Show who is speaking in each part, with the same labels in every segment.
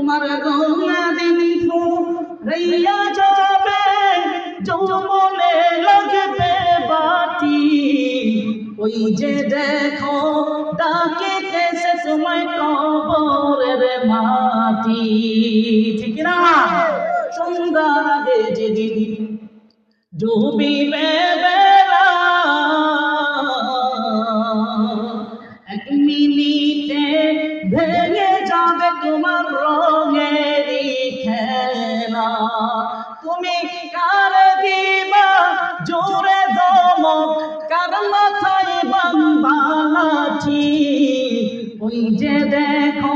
Speaker 1: তোমার গঙ্গা দিন ফুরাইয়া যাবে যৌবনে লাগবে বাটি ওই যে দেখো ডাকিতেছে তোমায় কবরের মাটি। ঠিক না সন্ধ্যার আগে যেদিন ডুবিবে বাম্বালাঠি ওই যে দেখো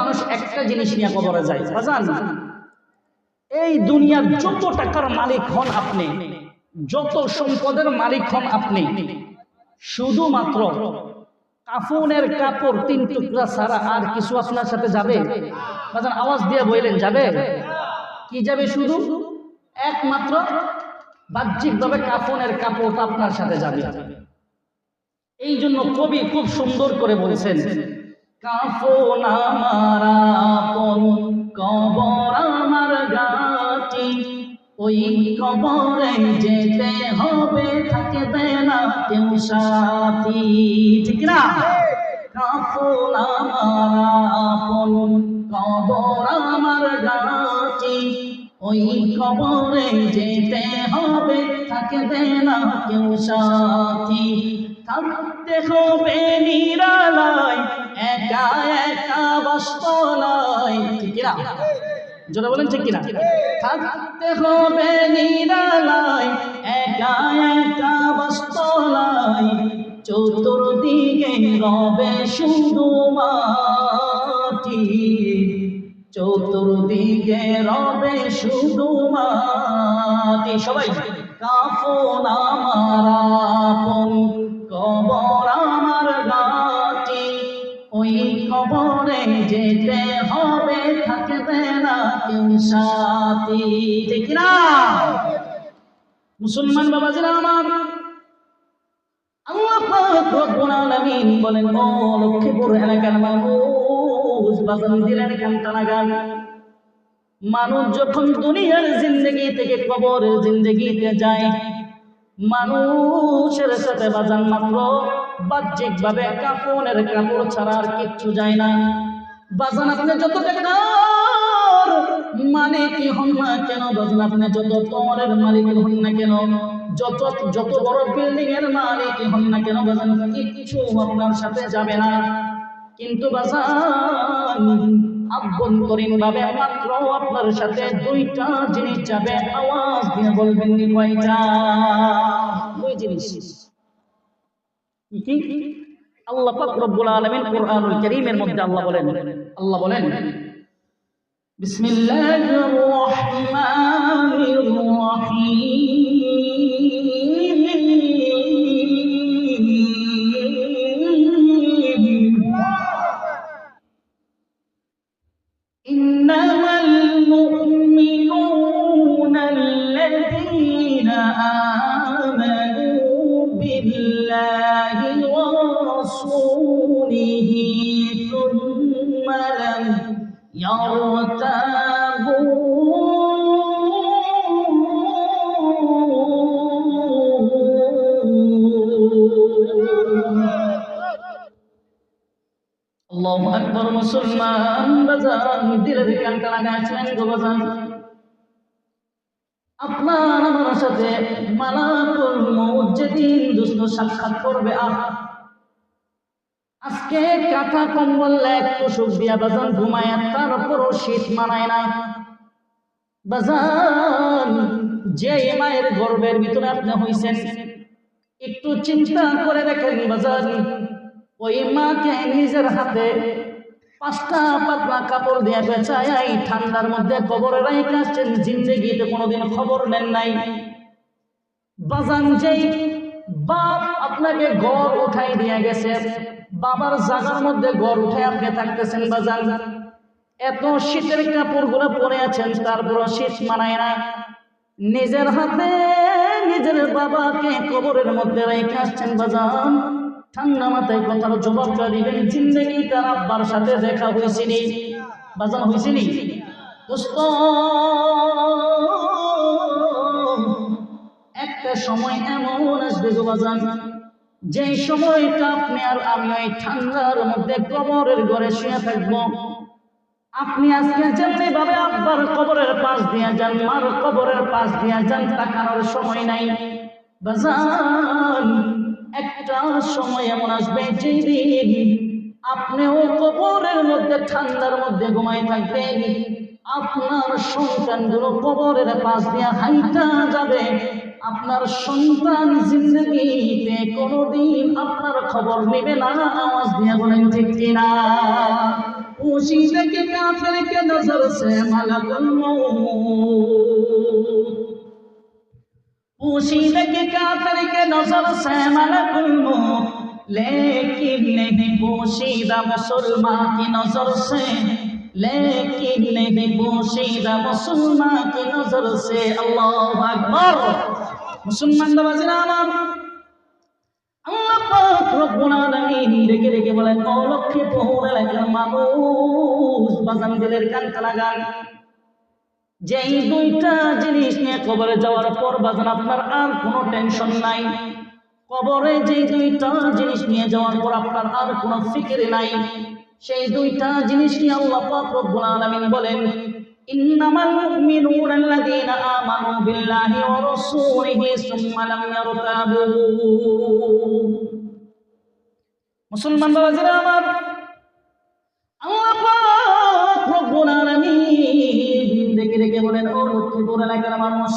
Speaker 1: মানুষ একটা জিনিস নিয়ে কবরে যায় এই দুনিয়ার যত টাকার মালিক হন আপনি, যত সম্পদের মালিক হন আপনি, শুধুমাত্র কাফনের কাপড় তিন টুকরা ছাড়া আর কিছু আপনার সাথে যাবে? আওয়াজ দিয়ে বললেন, যাবে? কি যাবে শুধু? একমাত্র বাহ্যিকভাবে কাফনের কাপড়টা আপনার সাথে যাবে। এই জন্য কবি খুব সুন্দর করে বলছেন, কাফন আমার আপন, কবর আমার গাটি। ওই কবরে যেতে হবে, থাকবে না কেউ সাথী। ঠিক না? কাফন আমার আপন, কবর আমার গাটি। ওই কবরে যেতে হবে, থাকবে না কেউ সাথী। থাকতে হবে নিরালায়, একা একা বস্তলায় ঠিক না জোরে বলেন ঠিক কিনা? থাকতে হবে নিরালায়, একা একা বস্তলায় চতুর্দিকে রবে শুধু মাটি চতুর্দিকে রবে শুধু মাটি। সবাই কাফন আমার আপন, কবর আমার গাটি ওই কবরে যেতে হবে, থাকবে না সাথী। ঠিক না মুসলমান বাবাজিরা আমার, আল্লাহ বলেন, ও লক্ষ্মীপুর এলাকার মানুষ বাজান দিলেন কান্তানা গান। মানুষ যখন দুনিয়ার জিন্দগি থেকে কবরের জিন্দগিতে যায়, মানুষের সাথে বাজান মাত্র বাহ্যিক ভাবে কাপড়ের কাপড় ছাড়া আর কিচ্ছু যায় না। বাজান আপনি যত মানে কি হন না কেন? বাজান আপনি যত তোমারের মালিক হন না কেন? যত যত বড় বিল্ডিং এর মালিক হন না কেন? বাজান কিছু আপনার সাথে যাবে না। কিন্তু বাজান আভ্যন্তরীণ ভাবে মাত্র আপনার সাথে দুইটা জিনিস যাবে। আওয়াজ দিয়ে বলবেন কয়টা? দুই জিনিস। কি? আল্লাহ পাক রব্বুল আলামিন কোরআনুল কারীমের মধ্যে আল্লাহ বলেন আল্লাহ বলেন, বিসমিল্লাহির রহমানির ورسوله ثم لم يرتابوا আল্লাহু আকবার মুসলমান বাজান দিলে দিকে কানটা লাগাইছেন গো বাজান আপনার আমার সাথে মালাকুল মউত যেদিন দুষ্ট সাক্ষাৎ করবে আহ আজকে কাঁথা কম্বল একটু সুখ দিয়া বাজান ঘুমায় তারপরও শীত মানায় না বাজান যে মায়ের গর্বের ভিতরে আপনি হইছেন, একটু চিন্তা করে দেখেন বাজান, ওই মাকে নিজের হাতে পাঁচটা পাতলা কাপড় দিয়ে বেচায় ঠান্ডার মধ্যে কবরে রাইকে আসছেন, জিন্দগিতে কোনোদিন খবর নেন নাই। বাজান, যেই বাপ আপনাকে গড় উঠাই দিয়ে গেছে। বাবার জাগার মধ্যে গড় উঠে আপনি থাকতেছেন বাজান এত শীতের কাপড়গুলো পরে আছেন, তারপর শীত মানায় না। নিজের হাতে নিজের বাবাকে কবরের মধ্যে রেখে আসছেন বাজান ঠান্ডা মাথায় কথার জবাবটা দিবেন জিন্দগি তার আব্বার সাথে দেখা হয়েছিনি বাজান হয়েছিনি দোস্ত একটা সময় এমন আসবে যে সময়টা আপনি আর আমি ওই ঠান্ডার মধ্যে কবরের ঘরে শুয়ে থাকব। আপনি আজকে যেমনি ভাবে আব্বার কবরের পাশ দিয়ে যান, মার কবরের পাশ দিয়ে যান তাকানোর সময় নাই। বাজান, একটা সময় এমন আসবে যেই দিন আপনিও কবরের মধ্যে, ঠান্ডার মধ্যে ঘুমাই থাকবেন। আপনার সন্তানগুলো কবরের পাশ দিয়ে হাইটা যাবে। আপনার সন্তান জিন্দগিতে কোনোদিন আপনার খবর নেবে না, আওয়াজ দিয়ে বলেন ঠিক কিনা? উসিকে কাফের কে নজর সে মালাকুল মউত। উসিকে কাফের কে নজর মালাকুল মউত। লেকিন মুসলমান কি নজর সে? लेकिन नहीं पोशीदा मुसलमान की नजर से अल्लाह अकबर मुसलमान नवाजना আমার আল্লাহ পাক রব্বুল আলামিন ডেকে ডেকে বলেন ও লক্ষ্মীপুর এলাকার মানুষ বাজান দিলের কান কালাগান যেই দুইটা জিনিস নিয়ে কবরে যাওয়ার পর বাজান আপনার আর কোনো টেনশন নাই কবরে যে দুইটা জিনিস নিয়ে যাওয়ার পর আপনার আর কোনো ফিকির নাই সেই দুইটা জিনিস কি আল্লাহ পাক রব্বুল আলামিন বলেন? ইন্নামাল মুমিনুনা আল্লাযীনা আমানু বিল্লাহি ওয়া রাসূলিহি সুম্মা লাম ইয়ারতাবু। মুসলমান বাবা জিরা আমার, আল্লাহ পাক রব্বুল আলামিন দেখে দেখে বলেন, ও লক্ষ্মীপুর এলাকার মানুষ,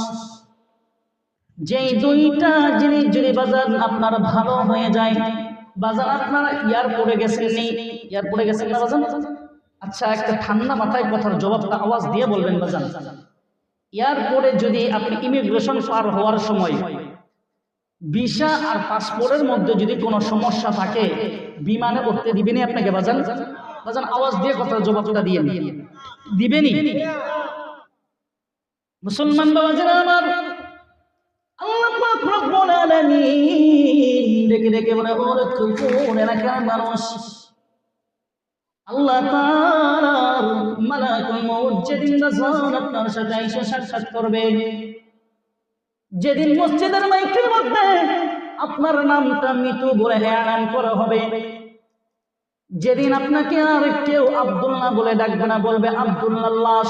Speaker 1: যেই দুইটা জিনিস যদি বাজার আপনার ভালো হয়ে যায় বাজার আপনার এয়ারপোর্টে গেছেন নেই এয়ারপোর্টে গেছেন না বাজার আচ্ছা একটা ঠান্ডা মাথায় কথার জবাবটা আওয়াজ দিয়ে বলবেন বাজান। এয়ারপোর্টে যদি আপনি ইমিগ্রেশন পার হওয়ার সময় ভিসা আর পাসপোর্টের মধ্যে যদি কোনো সমস্যা থাকে, বিমানে উঠতে দিবেনি আপনাকে বাজান? বাজান, আওয়াজ দিয়ে কথার জবাবটা দিয়ে দিবেনি মুসলমান বাবাজিরা আমার, আল্লাহ রব্বুল আলামিন ডেকে ডেকে বলে ও কোন এলাকার মানুষ। আল্লাহ তাআলার যেদিন রাজন আপনার সাথে সাক্ষাৎ করবে, যেদিন মসজিদের মাইকের মধ্যে আপনার নামটা মৃত্যু বলে এলান করা হবে, যেদিন আপনাকে আর কেউ আব্দুল্লাহ বলে ডাকবে না, বলবে আব্দুল্লাহ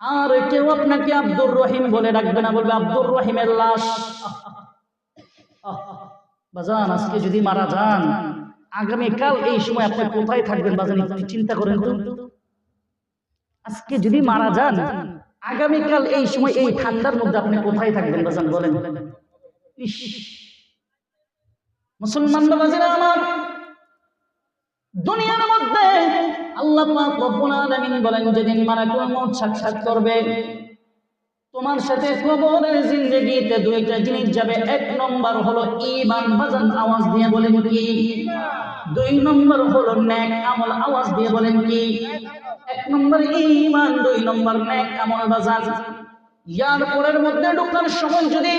Speaker 1: আর কেউ আপনাকে আব্দুর রহিম বলে ডাকবে না, বলবে আব্দুর রহিমের লাশ। বাজান আজকে যদি মারা যান আগামীকাল এই সময় আপনি কোথায় থাকবেন বাজান একটু চিন্তা করেন তো। আজকে যদি মারা যান আগামীকাল এই সময় এই ঠান্ডার মধ্যে আপনি কোথায় থাকবেন বাজান বলেন। মুসলমান আল্লাহ যেদিন সাক্ষাৎ করবে তোমার সাথে কবরের জিন্দেগিতে দুইটা জিনিস যাবে। এক নম্বর হলো ইমান বাজান আওয়াজ দিয়ে বলেন কি? দুই নম্বর হলো নেক আমল আওয়াজ দিয়ে বলেন কি? এক নম্বর ইমান দুই নম্বর নেক আমল, বাজান। ইয়ার পরের মধ্যে ঢোকার সময় যদি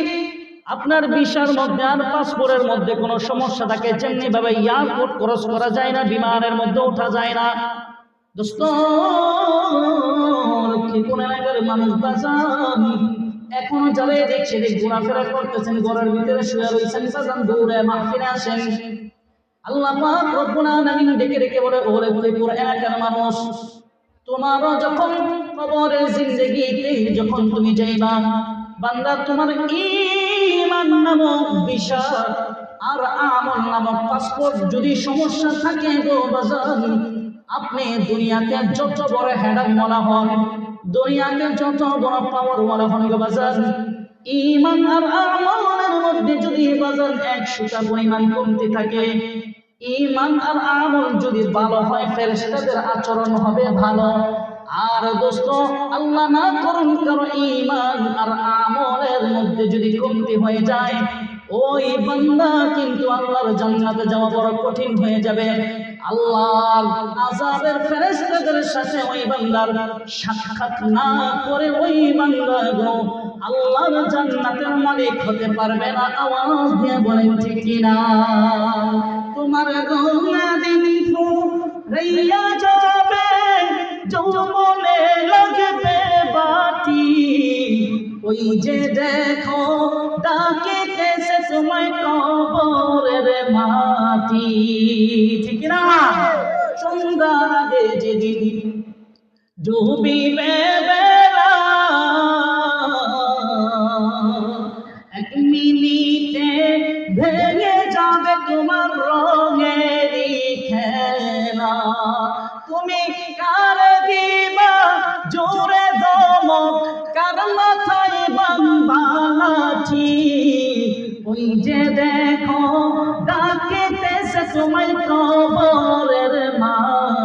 Speaker 1: আপনার ভিসার মধ্যে আর পাসপোর্টের মধ্যে কোনো সমস্যা থাকে যেমনি ভাবে এয়ারপোর্ট ক্রস করা যায় না, বিমানের মধ্যে ওঠা যায় না। দোস্ত এলাকার মানুষ ঘোরাফেরা করতেছেন ভিতরে শুয়ে রয়েছেন বাজান দৌড়ে আসেন। যখন কবরের যখন তুমি যাইবা, বান্দা, তোমার আর নামক পাসপোর্ট যদি সমস্যা থাকে আপনি দুনিয়াতে যত বড় হ্যাডাম মলা হন দুনিয়াতে যত বড় পাওয়ার মলা হন গো বাজান ঈমান আর আমলের মধ্যে যদি বাজান এক সুতা পরিমাণ কমতে থাকে, ঈমান আর আমল যদি ভালো হয়, ফেরেশতাদের আচরণ হবে ভালো। আর দোস্ত, আল্লাহ না করুন কারও ইমান আর আমলের মধ্যে যদি কমতি হয়ে যায় ওই বান্দা কিন্তু আল্লাহর জান্নাতে যাওয়া বড় কঠিন হয়ে যাবে। আল্লাহ আযাবের ফেরেশতাদের সাথে ওই বান্দার সাক্ষাৎ না করে ওই বান্দা গো আল্লাহর জান্নাতের মালিক হতে পারবে না। আওয়াজ দিয়ে বলেন, ঠিক কিনা তোমার গোনা দিন রাইয়া যাবে, যৌবনে লাগবে বাতি। ওই যে দেখো সময় কবরের মাটি। ঠিক না সন্ধ্যার আগে যেদিন ডুবিবে বেলা এক মিনিটে ভেঙে যাবে তোমার রঙেরই জোরে দমক, কার মাথায় বাম্বালাঠি ওই যে দেখো ডাকিতেছে তোমায় কবরের মাটি